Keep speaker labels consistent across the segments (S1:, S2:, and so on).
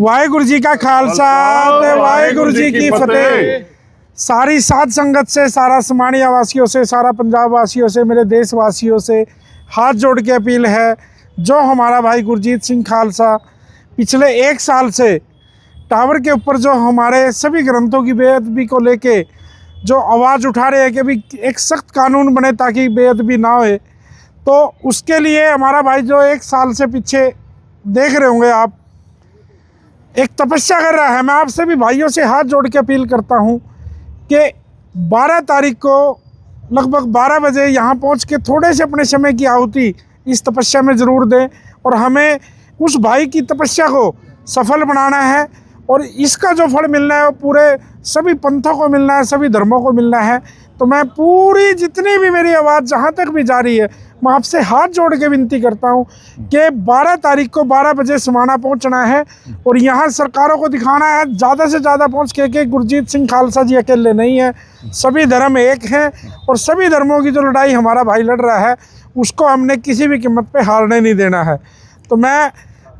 S1: वाहेगुरु जी का खालसा वाहेगुरु जी की फतेह। सारी साध संगत से सारा समाणिया वासियों से सारा पंजाब वासियों से मेरे देशवासियों से हाथ जोड़ के अपील है जो हमारा भाई गुरजीत सिंह खालसा पिछले एक साल से टावर के ऊपर जो हमारे सभी ग्रंथों की बेअदबी को लेके जो आवाज़ उठा रहे हैं कि भी एक सख्त कानून बने ताकि बेअदबी ना होए तो उसके लिए हमारा भाई जो एक साल से पीछे देख रहे होंगे आप एक तपस्या कर रहा है। मैं आपसे भी भाइयों से हाथ जोड़ के अपील करता हूँ कि 12 तारीख को लगभग 12 बजे यहाँ पहुँच के थोड़े से अपने समय की आहुति इस तपस्या में ज़रूर दें और हमें उस भाई की तपस्या को सफल बनाना है और इसका जो फल मिलना है वो पूरे सभी पंथों को मिलना है, सभी धर्मों को मिलना है। तो मैं पूरी जितनी भी मेरी आवाज़ जहाँ तक भी जा रही है मैं आपसे हाथ जोड़ के विनती करता हूँ कि 12 तारीख को 12 बजे समाना पहुँचना है और यहाँ सरकारों को दिखाना है, ज़्यादा से ज़्यादा पहुँच के कि गुरजीत सिंह खालसा जी अकेले नहीं हैं। सभी धर्म एक हैं और सभी धर्मों की जो लड़ाई हमारा भाई लड़ रहा है, उसको हमने किसी भी कीमत पर हारने नहीं देना है। तो मैं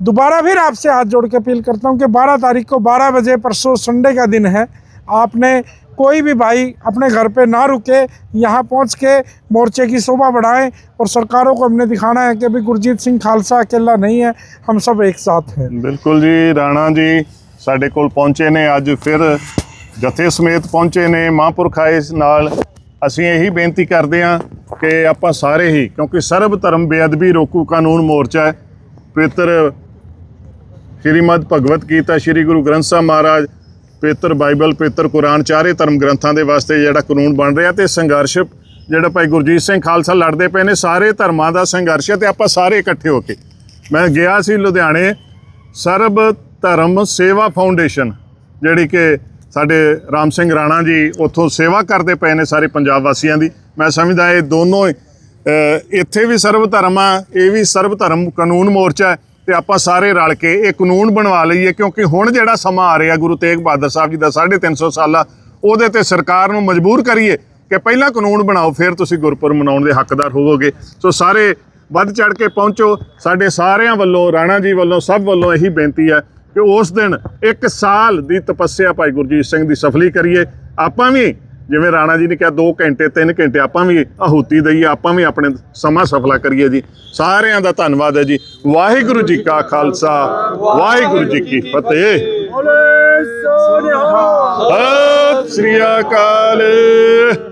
S1: दोबारा फिर आपसे हाथ जोड़ के अपील करता हूँ कि 12 तारीख को 12 बजे, परसों संडे का दिन है आपने कोई भी भाई अपने घर पे ना रुके यहाँ पहुँच के मोर्चे की शोभा बढ़ाएं और सरकारों को हमने दिखाना है कि भाई गुरजीत ਸਿੰਘ ਖਾਲਸਾ अकेला नहीं है हम सब एक साथ हैं
S2: ਬਿਲਕੁਲ ਜੀ ਰਾਣਾ ਜੀ ਸਾਡੇ ਕੋਲ ਪਹੁੰਚੇ ਨੇ ਅੱਜ ਫਿਰ ਜਥੇ ਸਮੇਤ ਪਹੁੰਚੇ ਨੇ ਮਹਾਂਪੁਰਖ ਆਏ ਇਸ ਨਾਲ ਅਸੀਂ ਇਹੀ ਬੇਨਤੀ ਕਰਦੇ ਹਾਂ ਕਿ ਆਪਾਂ ਸਾਰੇ ਹੀ ਕਿਉਂਕਿ ਸਰਬ ਧਰਮ ਬੇਅਦਬੀ ਰੋਕੂ ਕਾਨੂੰਨ ਮੋਰਚਾ ਹੈ ਪਵਿੱਤਰ ਸ਼੍ਰੀਮਦ ਭਗਵਤ ਗੀਤਾ ਸ਼੍ਰੀ ਗੁਰੂ ਗ੍ਰੰਥ ਸਾਹਿਬ ਮਹਾਰਾਜ ਪਵਿੱਤਰ ਬਾਈਬਲ ਪਵਿੱਤਰ ਕੁਰਾਨ, ਚਾਰੇ ਧਰਮ ਗ੍ਰੰਥਾਂ ਦੇ ਵਾਸਤੇ ਜਿਹੜਾ ਕਾਨੂੰਨ ਬਣ ਰਿਹਾ ਤੇ ਸੰਘਰਸ਼ ਜਿਹੜਾ ਭਾਈ ਗੁਰਜੀਤ ਸਿੰਘ ਖਾਲਸਾ ਲੜਦੇ ਪਏ ਨੇ, ਸਾਰੇ ਧਰਮਾਂ ਦਾ ਸੰਘਰਸ਼ ਹੈ ਤੇ ਆਪਾਂ ਸਾਰੇ ਇਕੱਠੇ ਹੋ ਕੇ। ਮੈਂ ਗਿਆ ਸੀ ਲੁਧਿਆਣੇ, ਸਰਬ ਧਰਮ ਸੇਵਾ ਫਾਊਂਡੇਸ਼ਨ, ਜਿਹੜੀ ਕਿ ਸਾਡੇ ਰਾਮ ਸਿੰਘ ਰਾਣਾ ਜੀ ਉੱਥੋਂ ਸੇਵਾ ਕਰਦੇ ਪਏ ਨੇ ਸਾਰੇ ਪੰਜਾਬ ਵਾਸੀਆਂ ਦੀ। ਮੈਂ ਸਮਝਦਾ ਇਹ ਦੋਨੋਂ ਇੱਥੇ ਵੀ ਸਰਬ ਧਰਮ ਆ, ਇਹ ਵੀ ਸਰਬ ਧਰਮ ਕਾਨੂੰਨ ਮੋਰਚਾ ਹੈ। ਤੇ ਆਪਾਂ ਸਾਰੇ ਰਲ ਕੇ ਇਹ ਕਾਨੂੰਨ ਬਣਵਾ ਲਈਏ, ਕਿਉਂਕਿ ਹੁਣ ਜਿਹੜਾ ਸਮਾਂ ਆ ਰਿਹਾ ਗੁਰੂ ਤੇਗ ਬਹਾਦਰ ਸਾਹਿਬ ਜੀ ਦਾ 350 ਸਾਲਾ, ਉਹਦੇ ਤੇ ਸਰਕਾਰ ਨੂੰ ਮਜਬੂਰ ਕਰੀਏ ਕਿ ਪਹਿਲਾਂ ਕਾਨੂੰਨ ਬਣਾਓ, ਫਿਰ ਤੁਸੀਂ ਗੁਰਪੁਰਬ ਮਨਾਉਣ ਦੇ ਹੱਕਦਾਰ ਹੋਵੋਗੇ। ਸੋ ਸਾਰੇ ਵੱਧ ਚੜ ਕੇ ਪਹੁੰਚੋ, ਸਾਡੇ ਸਾਰਿਆਂ ਵੱਲੋਂ, ਰਾਣਾ ਜੀ ਵੱਲੋਂ, ਸਭ ਵੱਲੋਂ ਇਹੀ ਬੇਨਤੀ ਹੈ ਕਿ ਉਸ ਦਿਨ ਇੱਕ ਸਾਲ ਦੀ ਤਪੱਸਿਆ ਭਾਈ ਗੁਰਜੀਤ ਸਿੰਘ ਦੀ ਸਫਲੀ ਕਰੀਏ। ਆਪਾਂ ਵੀ ਜਿਵੇਂ ਰਾਣਾ ਜੀ ਨੇ ਕਿਹਾ 2 ਘੰਟੇ 3 ਘੰਟੇ ਆਪਾਂ ਵੀ ਆਹੂਤੀ ਦਈਏ ਆਪਾਂ ਵੀ ਆਪਣੇ ਸਮਾਂ ਸਫਲਾ ਕਰੀਏ ਜੀ। ਸਾਰਿਆਂ ਦਾ ਧੰਨਵਾਦ ਹੈ ਜੀ। ਵਾਹਿਗੁਰੂ ਜੀ ਕਾ ਖਾਲਸਾ ਵਾਹਿਗੁਰੂ ਜੀ ਕੀ ਫਤਿਹ। ਸਤਿ ਸ੍ਰੀ ਅਕਾਲ।